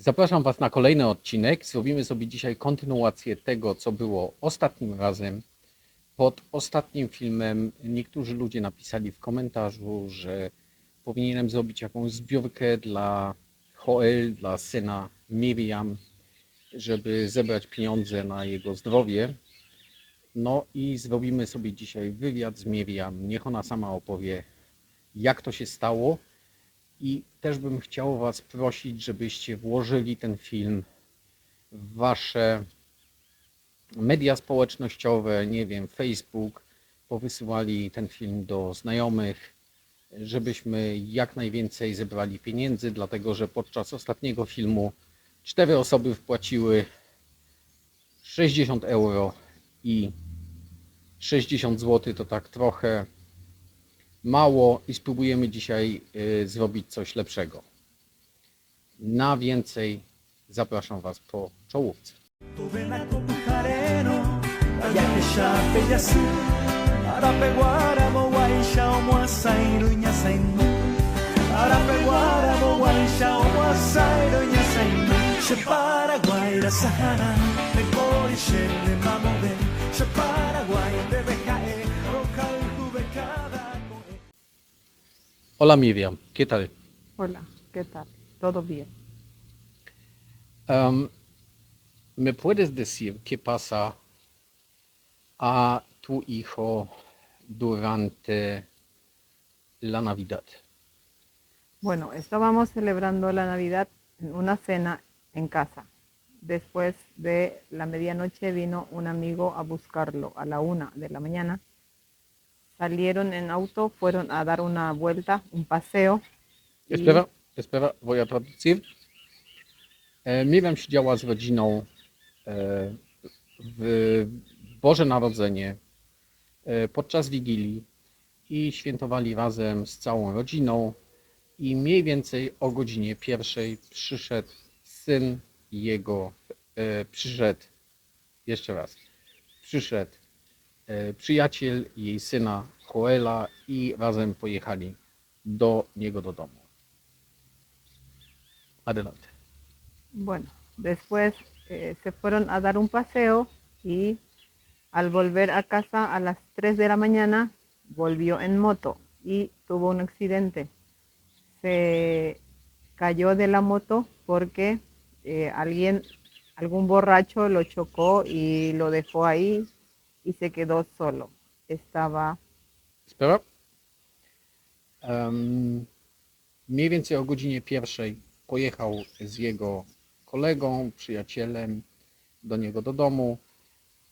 Zapraszam Was na kolejny odcinek. Zrobimy sobie dzisiaj kontynuację tego, co było ostatnim razem. Pod ostatnim filmem niektórzy ludzie napisali w komentarzu, że powinienem zrobić jakąś zbiórkę dla Joel, dla syna Miriam, żeby zebrać pieniądze na jego zdrowie. No i zrobimy sobie dzisiaj wywiad z Miriam. Niech ona sama opowie, jak to się stało. I też bym chciał Was prosić, żebyście włożyli ten film w Wasze media społecznościowe, nie wiem, Facebook, powysyłali ten film do znajomych, żebyśmy jak najwięcej zebrali pieniędzy, dlatego że podczas ostatniego filmu cztery osoby wpłaciły 60 euro i 60 zł to tak trochę mało i spróbujemy dzisiaj y, zrobić coś lepszego. Na więcej zapraszam Was po czołówce. Jareno, allá que chape ya Hola Miriam, ¿qué tal? Hola, ¿qué tal? ¿Todo bien? ¿Me puedes decir qué pasa a tu hijo durante la Navidad? Bueno, estábamos celebrando la Navidad en una cena en casa. Después de la medianoche vino un amigo a buscarlo a la una de la mañana. Salieron en auto, fueron a dar una vuelta, un paseo. i- Espera, espera, voy a traducir. E, Miriam siedziała z rodziną e, w Boże Narodzenie e, podczas Wigilii i świętowali razem z całą rodziną i mniej więcej o godzinie pierwszej przyszedł syn jego, e, przyszedł, jeszcze raz, przyszedł przyjaciel jej syna Joela i razem pojechali do niego do domu. Adelante. Bueno, después eh, se fueron a dar un paseo y al volver a casa a las 3 de la mañana volvió en moto y tuvo un accidente. Se cayó de la moto porque eh, alguien, algún borracho lo chocó y lo dejó ahí y se quedó solo. Estaba, Spera. Um, mniej więcej o godzinie pierwszej pojechał z jego kolegą, przyjacielem do niego do domu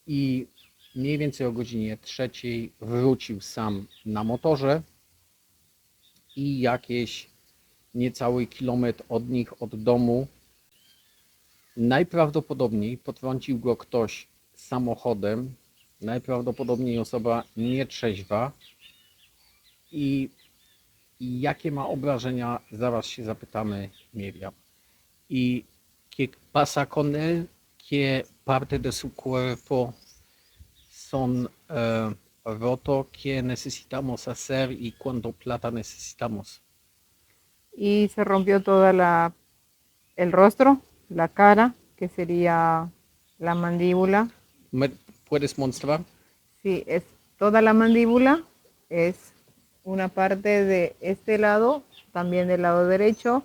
i mniej więcej o godzinie trzeciej wrócił sam na motorze i jakieś niecały kilometr od nich, od domu. Najprawdopodobniej potrącił go ktoś samochodem, najprawdopodobniej osoba nietrzeźwa i, i jakie ma obrażenia, zaraz się zapytamy Miriam. I que pasa con él, que parte de su cuerpo son eh, roto, que necesitamos hacer y cuánto plata necesitamos. y se rompió toda la el rostro, la cara, que sería la mandíbula. ¿Me puedes mostrar? Sí, es toda la mandíbula, es una parte de este lado, también del lado derecho,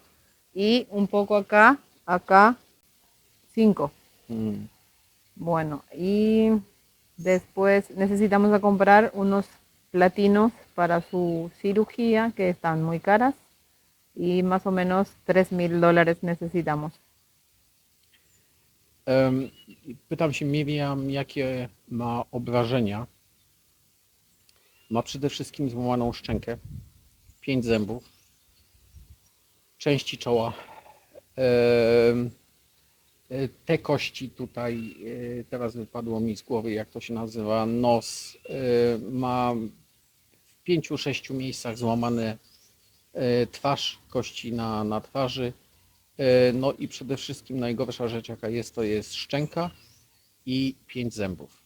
y un poco acá, acá, cinco. Mm. Bueno, y después necesitamos comprar unos platinos para su cirugía, que están muy caras, y más o menos tres mil dólares necesitamos. Pytam się Miriam, jakie ma obrażenia. Ma przede wszystkim złamaną szczękę, pięć zębów, części czoła. Te kości tutaj, e, teraz wypadło mi z głowy, jak to się nazywa, nos, e, ma w pięciu, sześciu miejscach złamane twarz, kości na, na twarzy. E, No i przede wszystkim najgorsza rzecz, jaka jest, to jest szczęka i pięć zębów.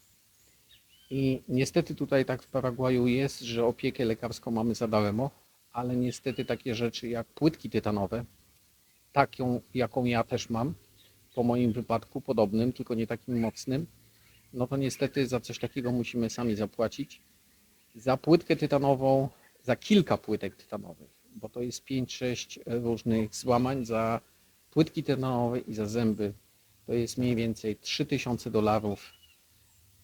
I niestety tutaj tak w Paragwaju jest, że opiekę lekarską mamy za darmo, ale niestety takie rzeczy jak płytki tytanowe taką, jaką ja też mam, po moim wypadku podobnym, tylko nie takim mocnym, no to niestety za coś takiego musimy sami zapłacić. Za płytkę tytanową, za kilka płytek tytanowych, bo to jest 5-6 różnych złamań, za płytki tytanowe i za zęby to jest mniej więcej 3000 dolarów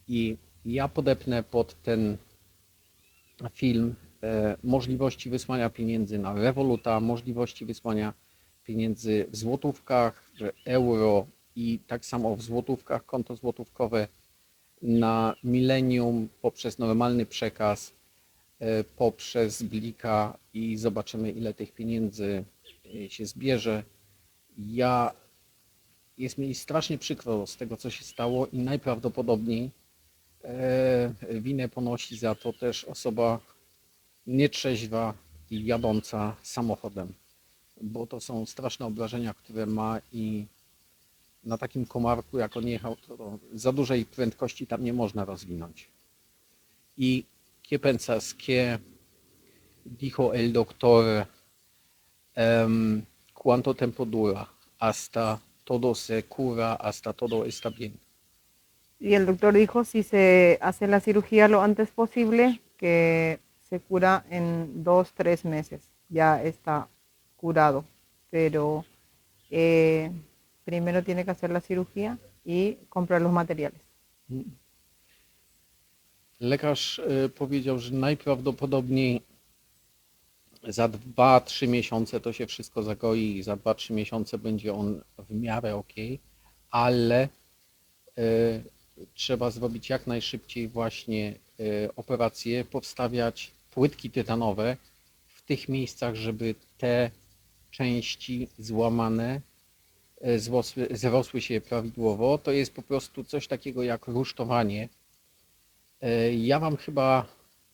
i ja podepnę pod ten film e, możliwości wysłania pieniędzy na Revoluta, możliwości wysłania pieniędzy w złotówkach, euro i tak samo w złotówkach, konto złotówkowe na Millennium poprzez normalny przekaz, e, poprzez Blika i zobaczymy ile tych pieniędzy e, się zbierze. Ja jest mi strasznie przykro z tego, co się stało i najprawdopodobniej winę ponosi za to też osoba nietrzeźwa i jadąca samochodem, bo to są straszne obrażenia, które ma i na takim komarku, jak on jechał, to za dużej prędkości tam nie można rozwinąć. Y qué pensas que dijo el doctor em, cuánto tiempo dura hasta todo se cura, hasta todo está bien? Y el doctor dijo si se hace la cirugía lo antes posible, que se cura en dos, tres meses. Ya está curado. Pero eh, primero tiene que hacer la cirugía y comprar los materiales. Lekarz e, powiedział, że najprawdopodobniej za 2-3 miesiące to się wszystko zagoi i za 2-3 miesiące będzie on w miarę ok, ale e, trzeba zrobić jak najszybciej właśnie e, operację, powstawiać płytki tytanowe w tych miejscach, żeby te części złamane e, zrosły, zrosły się prawidłowo. To jest po prostu coś takiego jak rusztowanie. E, Ja wam chyba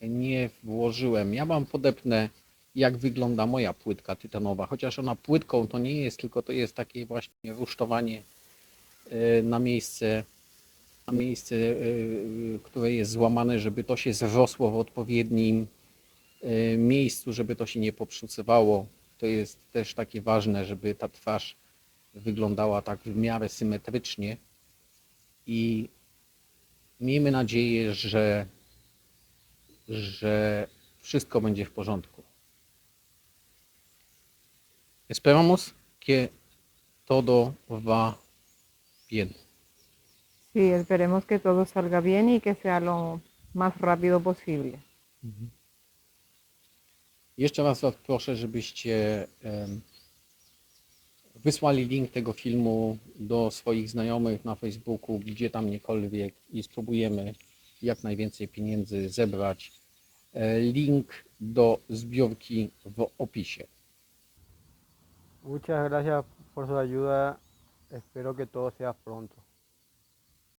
nie włożyłem. Ja wam podepnę, jak wygląda moja płytka tytanowa. Chociaż ona płytką to nie jest, tylko to jest takie właśnie rusztowanie na miejsce, miejsce, e, które jest złamane, żeby to się zrosło w odpowiednim e, miejscu, żeby to się nie poprzucywało. To jest też takie ważne, żeby ta twarz wyglądała tak w miarę symetrycznie i miejmy nadzieję, że, że wszystko będzie w porządku. Esperamos que todo va bien. Sí, esperemos que todo salga bien y que sea lo más rápido posible. Jeszcze raz Was proszę, żebyście em, wysłali link tego filmu do swoich znajomych na Facebooku, gdzie tam niekolwiek i spróbujemy jak najwięcej pieniędzy zebrać. E, Link do zbiórki w opisie. Muchas gracias por su ayuda. Espero que todo sea pronto.